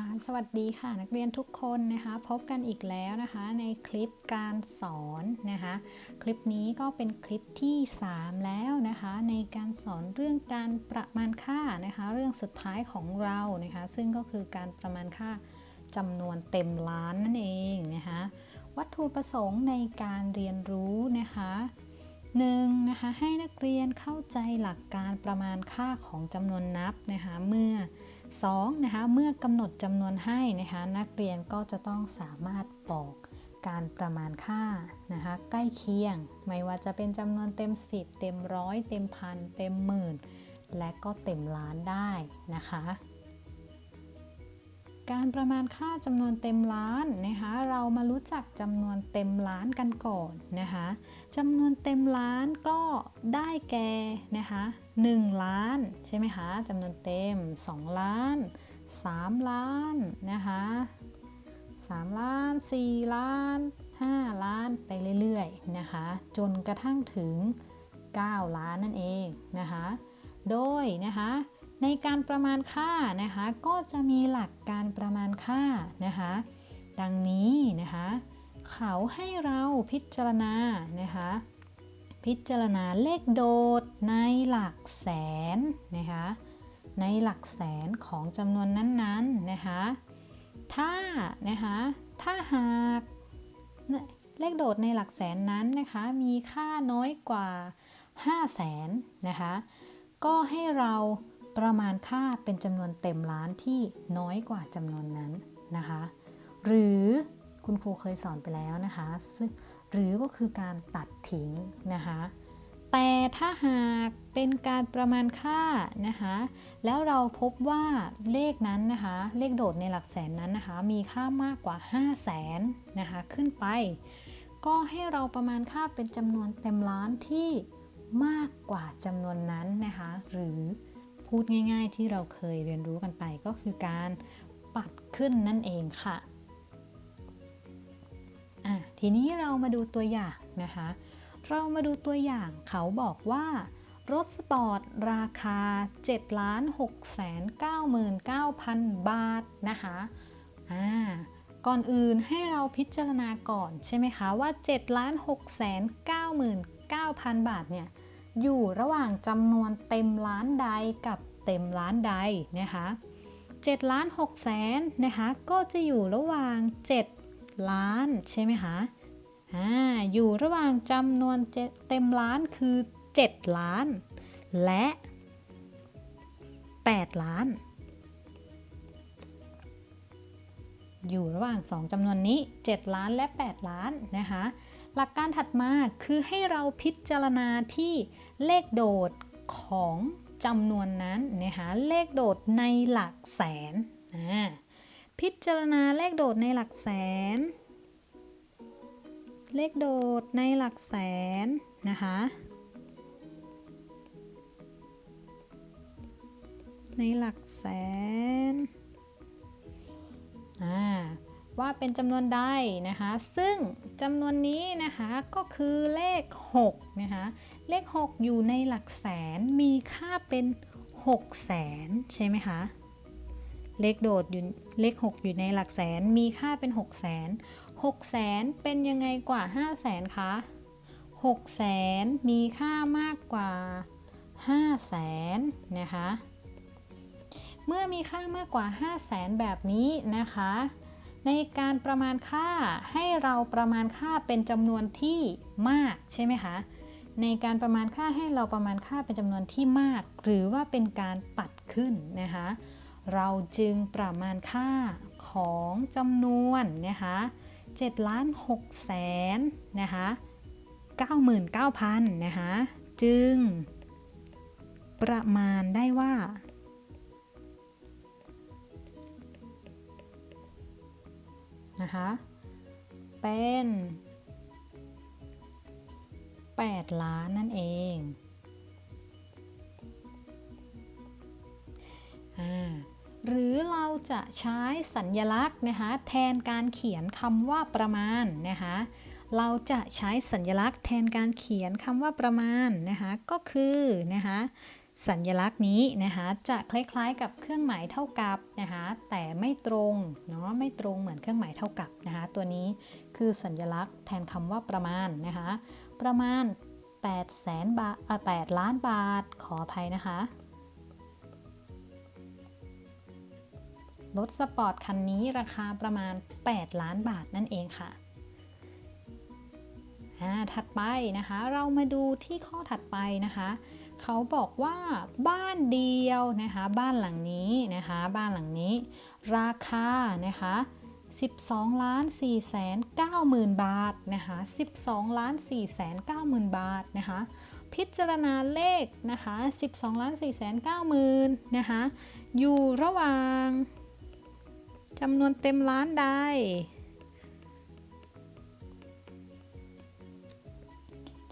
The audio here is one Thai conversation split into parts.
ค่ะสวัสดีค่ะนักเรียนทุกคนนะคะพบกันอีกแล้วนะคะในคลิปการสอนนะคะคลิปนี้ก็เป็นคลิปที่ 3 แล้วนะคะในการสอนเรื่องการประมาณค่านะคะเรื่องสุดท้ายของเรานะคะซึ่งก็คือการประมาณค่าจำนวนเต็มล้านนั่นเองนะคะวัตถุประสงค์ในการเรียนรู้นะคะหนึ่งนะคะให้นักเรียนเข้าใจหลักการประมาณค่าของจำนวนนับนะคะเมื่อ 2. นะคะเมื่อกำหนดจำนวนให้นะคะนักเรียนก็จะต้องสามารถบอกการประมาณค่านะคะใกล้เคียง ไม่ว่าจะเป็นจำนวนเต็ม 10 เต็มร้อยเต็มพันเต็มหมื่น และก็เต็มล้านได้นะคะ การประมาณค่าจำนวนเต็มล้านนะคะเรามารู้จักจำนวนเต็มล้านกันก่อนนะคะจำนวนเต็มล้านก็ได้แก่นะคะ1ล้านใช่ไหมคะจำนวนเต็ม 2 ล้าน 3 ล้านนะคะ3ล้าน 4 ล้าน 5 ล้านไปเรื่อยๆนะคะจนกระทั่งถึง 9 ล้านนั่นเองนะคะโดยนะคะ ในการประมาณค่านะคะก็จะมีหลักการประมาณค่านะคะดังนี้นะคะเขาให้เราพิจารณานะคะพิจารณาเลขโดดในหลักแสนนะคะในหลักแสนของจำนวนนั้นๆนะคะถ้านะคะถ้าหากเลขโดดในหลักแสนนั้นนะคะมีค่าน้อยกว่า 5 0 0แสนนะคะก็ให้เรา ประมาณค่าเป็นจำนวนเต็มล้านที่น้อยกว่าจำนวนนั้นนะคะ หรือคุณครูเคยสอนไปแล้วนะคะหรือก็คือการตัดทิ้งนะคะ แต่ถ้าหากเป็นการประมาณค่านะคะ แล้วเราพบว่าเลขนั้นนะคะ เลขโดดในหลักแสนนั้นนะคะ มีค่ามากกว่า 5 0 0แสนนะคะ ขึ้นไป ก็ให้เราประมาณค่าเป็นจำนวนเต็มล้านที่มากกว่าจำนวนนั้นนะคะ หรือ พูดง่าย ๆ ที่เราเคยเรียนรู้กันไปก็คือการปัดขึ้นนั่นเองค่ะะทีนี้เรามาดูตัวอย่างนะคะ เรามาดูตัวอย่างเขาบอกว่ารถสปอร์ตราคา7 6 9 9 0 0 0 บาทนะคะอ่าก่อนอื่นให้เราพิจารณาก่อนใช่ไหมคะว่า7 6 9 9 0 0 0 บาทเนี่ย อยู่ระหว่างจำนวนเต็มล้านใดกับเต็มล้านใดนะคะ7ล้าน6แสนนะคะก็จะอยู่ระหว่าง 7 ล้านใช่ไหมคะอ่าอยู่ระหว่างจำนวนเต็มล้านคือ 7 ล้าน และ 8 ล้าน อยู่ระหว่าง 2จำนวนนี้ 7 ล้านและ 8 ล้านนะคะ หลักการถัดมาคือให้เราพิจารณาที่เลขโดดของจำนวนนั้นนะคะเลขโดดในหลักแสนนะพิจารณาเลขโดดในหลักแสน เลขโดดในหลักแสนนะคะในหลักแสน ว่าเป็นจำนวนใดนะคะ ซึ่งจำนวนนี้นะคะก็คือเลข6นะคะ เลข 6 อยู่ในหลักแสน มีค่าเป็น 6 แสนใช่ไหมคะ เลขโดดอยู่เลข 6 อยู่ในหลักแสน มีค่าเป็น 6 แสน 6 แสนเป็นยังไงกว่า 5 แสนคะ 6 แสนมีค่ามากกว่า 5 แสนนะคะเมื่อมีค่ามากกว่า5แสนแบบนี้นะคะ ในการประมาณค่าให้เราประมาณค่าเป็นจำนวนที่มากใช่ไหมคะ ในการประมาณค่าให้เราประมาณค่าเป็นจำนวนที่มาก หรือว่าเป็นการปัดขึ้นนะคะ เราจึงประมาณค่าของจำนวนนะคะ7ล้าน6แสนนะคะ99,000นะคะจึงประมาณได้ว่า นะคะ เป็น 8 ล้านนั่นเองอ่าหรือเราจะใช้สัญญลักษณ์นะคะแทนการเขียนคำว่าประมาณนะคะเราจะใช้สัญญลักษณ์แทนการเขียนคำว่าประมาณนะคะก็คือนะคะ สัญลักษณ์นี้นะคะจะคล้ายๆกับเครื่องหมายเท่ากับนะคะแต่ไม่ตรงเนาะไม่ตรงเหมือนเครื่องหมายเท่ากับนะคะตัวนี้คือสัญลักษณ์แทนคำว่าประมาณนะคะประมาณ8แสนบาทอะ8ล้านบาทขออภัยนะคะรถสปอร์ตคันนี้ราคาประมาณ 8 ล้านบาทนั่นเองค่ะอ่าถัดไปนะคะเรามาดูที่ข้อถัดไปนะคะ เขาบอกว่าบ้านเดียวนะคะบ้านหลังนี้นะคะบ้านหลังนี้ ราคานะคะ12ล้าน4แสน9หมื่นบาทนะคะ12ล้าน4แสน9หมื่นบาทนะคะพิจารณาเลขนะคะ12ล้าน4แสน9หมื่นนะคะอยู่ระหว่างจำนวนเต็มล้านใด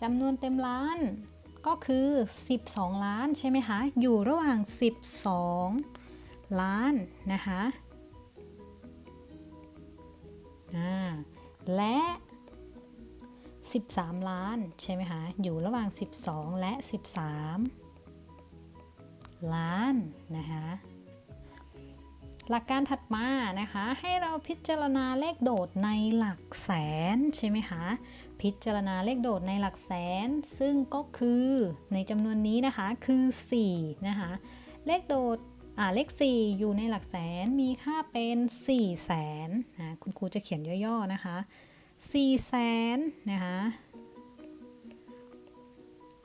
จำนวนเต็มล้าน ก็คือ 12 ล้านใช่ไหมคะ อยู่ระหว่าง 12 ล้านนะคะและ 13 ล้านใช่ไหมคะอยู่ระหว่าง 12 และ 13 ล้านนะคะหลักการถัดมานะคะให้เราพิจารณาเลขโดดในหลักแสนใช่ไหมคะ พิจารณาเลขโดดในหลักแสน ซึ่งก็คือในจำนวนนี้นะคะคือ4นะคะเลขโดดอ่าเลข 4 อยู่ในหลักแสนมีค่าเป็น4แสนนะคุณครูจะเขียนย่อๆนะคะ4แสนนะคะ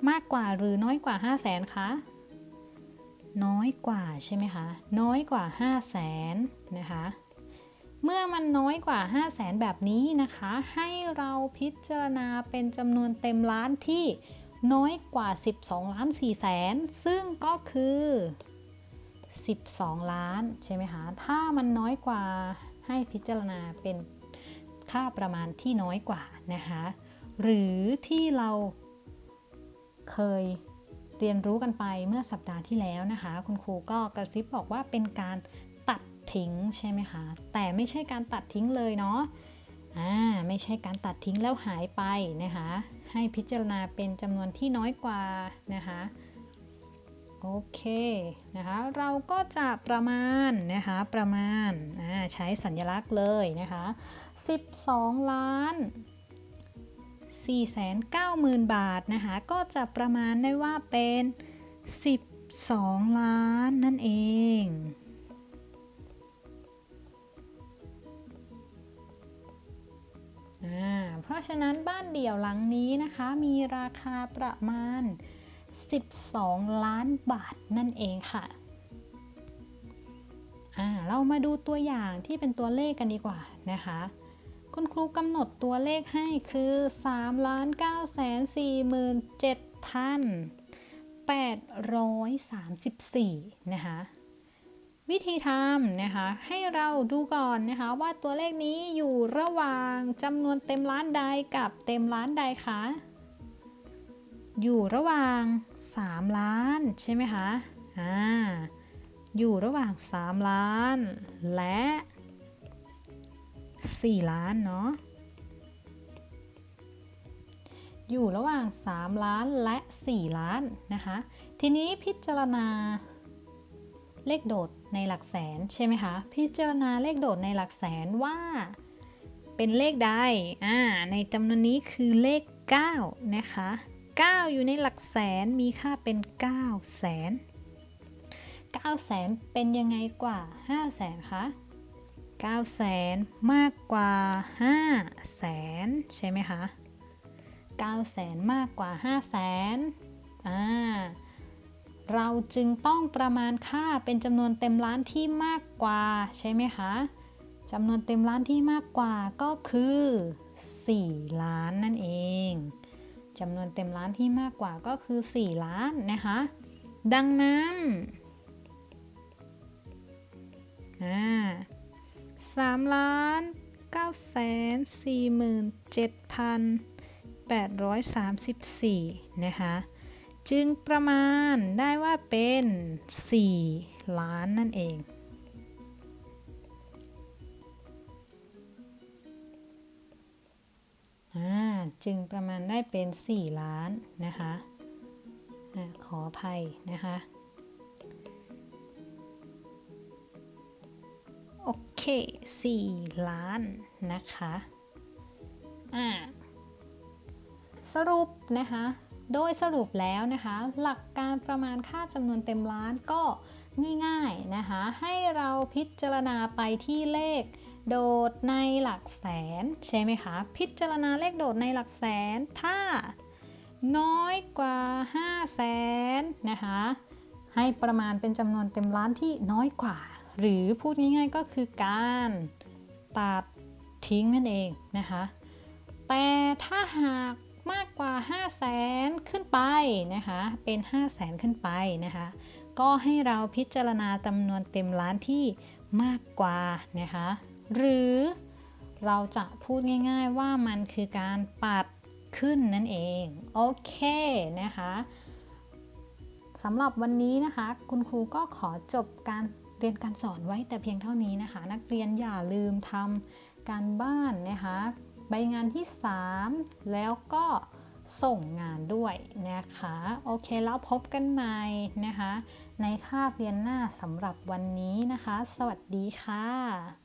มากกว่าหรือน้อยกว่า 5 0 0แสนคะน้อยกว่าใช่ไหมคะ น้อยกว่า 5 0 0แสนนะคะ เมื่อมันน้อยกว่า 5 0 0แสนแบบนี้นะคะ ให้เราพิจารณาเป็นจำนวนเต็มล้านที่น้อยกว่า 12 ล้าน4แสน ซึ่งก็คือ 12 ล้านใช่ไหมคะ ถ้ามันน้อยกว่าให้พิจารณาเป็นค่าประมาณที่น้อยกว่านะคะ หรือที่เราเคยเรียนรู้กันไปเมื่อสัปดาห์ที่แล้วนะคะ คุณครูก็กระซิบบอกว่าเป็นการ ทิ้งใช่ไหมคะ แต่ไม่ใช่การตัดทิ้งเลยเนาะอ่าไม่ใช่การตัดทิ้งแล้วหายไปนะคะ ให้พิจารณาเป็นจำนวนที่น้อยกว่านะคะโอเคนะคะเราก็จะประมาณนะคะประมาณใช้สัญลักษณ์เลยนะคะ 12 ล้าน490,000 บาทนะคะก็จะประมาณได้ว่าเป็น 12 ล้านนั่นเอง เพราะฉะนั้นบ้านเดี่ยวหลังนี้นะคะมีราคาประมาณ 12 ล้านบาทนั่นเองค่ะเรามาดูตัวอย่างที่เป็นตัวเลขกันดีกว่านะคะ คุณครูกำหนดตัวเลขให้คือ3 9 4 7 834 นะคะ วิธีทำนะคะ ให้เราดูก่อนนะคะ ว่าตัวเลขนี้อยู่ระหว่างจำนวนเต็มล้านใดกับเต็มล้านใดคะอยู่ระหว่าง 3 ล้านใช่ไหมคะอ่าอยู่ระหว่าง 3 ล้าน และ 4 ล้านเนาะอยู่ระหว่าง 3 ล้านและ 4 ล้านนะคะ ทีนี้พิจารณาเลขโดด ในหลักแสนใช่ไหมคะ พิจารณาเลขโดดในหลักแสนว่า เป็นเลขใดอ่าในจำนวนนี้คือเลข 9 นะคะ 9 อยู่ในหลักแสนมีค่าเป็น9แสน9แสนเป็นยังไงกว่า5แสนคะ9แสนมากกว่า5แสนใช่ไหมคะ9แสนมากกว่า5แสนอ่า เราจึงต้องประมาณค่าเป็นจำนวนเต็มล้านที่มากกว่า ใช่ไหมคะจำนวนเต็มล้านที่มากกว่าก็คือ 4 ล้านนั่นเองจำนวนเต็มล้านที่มากกว่าก็คือ 4 ล้านนะคะ ดังนั้นอ่า3ล้าน9แสน47,834นะคะ จึงประมาณได้ว่าเป็น 4 ล้านนั่นเองจึงประมาณได้เป็น 4 ล้านนะคะขออภัยนะคะ โอเค 4 ล้านนะคะ อ่สรุปนะคะ โดยสรุปแล้วนะคะ หลักการประมาณค่าจำนวนเต็มล้านก็ง่ายๆนะคะ ให้เราพิจารณาไปที่เลขโดดในหลักแสนใช่ไหมคะ พิจารณาเลขโดดในหลักแสน ถ้าน้อยกว่า 5 0 0แสนนะคะ ให้ประมาณเป็นจำนวนเต็มล้านที่น้อยกว่า หรือพูดง่ายๆก็คือการตัดทิ้งนั่นเองนะคะ แต่ถ้าหากมาก กว่า 5 0 0แสนขึ้นไปนะคะเป็น 5 0 0แสนขึ้นไปนะคะก็ให้เราพิจารณาจำนวนเต็มล้านที่มากกว่านะคะหรือเราจะพูดง่ายๆว่ามันคือการปัดขึ้นนั่นเอง โอเคนะคะสำหรับวันนี้นะคะ คุณครูก็ขอจบการเรียนการสอนไว้แต่เพียงเท่านี้นะคะ นักเรียนอย่าลืมทำการบ้านนะคะ ใบงานที่ 3 แล้วก็ ส่งงานด้วยนะคะ โอเคแล้วพบกันใหม่นะคะ ในคาบเรียนหน้าสำหรับวันนี้นะคะ สวัสดีค่ะ